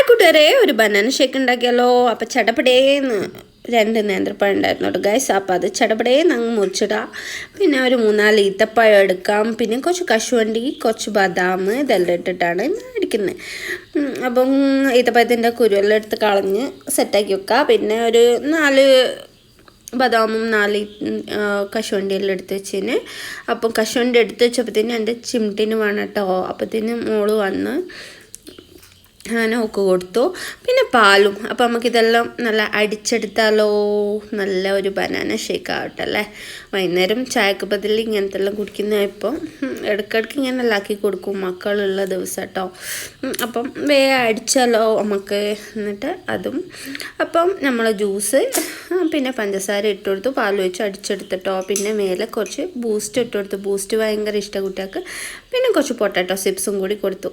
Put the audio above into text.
Hi കൂട്ടുകാരെ ഒരു banana shake ഉണ്ടാക്കിയാലോ? അപ്പം ചടപടേന്ന് രണ്ട് നേന്ത്രപ്പഴം ഉണ്ടായിരുന്നു കേട്ടോ ഗൈസ് അപ്പം അത് ചടപടേന്ന് അങ്ങ് മുറിച്ചിടാം. പിന്നെ ഒരു മൂന്നാൽ ഈത്തപ്പഴം എടുക്കാം. പിന്നെ കുറച്ച് കശുവണ്ടി കുറച്ച് ബദാം ഇതെല്ലാം ഇട്ടിട്ടാണ് അടിക്കുന്നത് അപ്പം ഈത്തപ്പഴത്തിന്റെ കുരുവെല്ലാം എടുത്ത് കളഞ്ഞ് സെറ്റാക്കി വെക്കാം. പിന്നെ ഒരു നാല് ബദാമും നാല് കശുവണ്ടിയെല്ലാം എടുത്ത് വെച്ചതിന് അപ്പം കശുവണ്ടി എടുത്ത് വെച്ചപ്പോഴത്തേന് എന്റെ ചിമിട്ടിന് വേണം കേട്ടോ. അപ്പോഴത്തേന് മോൾ വന്ന് ഒക്കെ കൊടുത്തു. പിന്നെ പാലും. അപ്പോൾ നമുക്കിതെല്ലാം നല്ല അടിച്ചെടുത്താലോ? നല്ല ഒരു ബനാന ഷേക്ക് ആവട്ടെ അല്ലേ വൈകുന്നേരം ചായക്ക് പതിൽ ഇങ്ങനത്തെ എല്ലാം കുടിക്കുന്ന ഇപ്പം ഇടയ്ക്കിടയ്ക്ക് ഇങ്ങനെ ആക്കി കൊടുക്കും മക്കളുള്ള ദിവസം കേട്ടോ അപ്പം വേ അടിച്ചാലോ നമുക്ക്? എന്നിട്ട് അതും. അപ്പം നമ്മൾ ജ്യൂസ് പിന്നെ പഞ്ചസാര ഇട്ട് കൊടുത്തു. പാൽ ഒഴിച്ച് അടിച്ചെടുത്തിട്ടോ. പിന്നെ മേലെ കുറച്ച് ബൂസ്റ്റ് ഇട്ട് കൊടുത്തു. ബൂസ്റ്റ് ഭയങ്കര ഇഷ്ട കുട്ടികൾക്ക്. പിന്നെ കുറച്ച് പൊട്ടാറ്റോ സിപ്സും കൂടി കൊടുത്തു.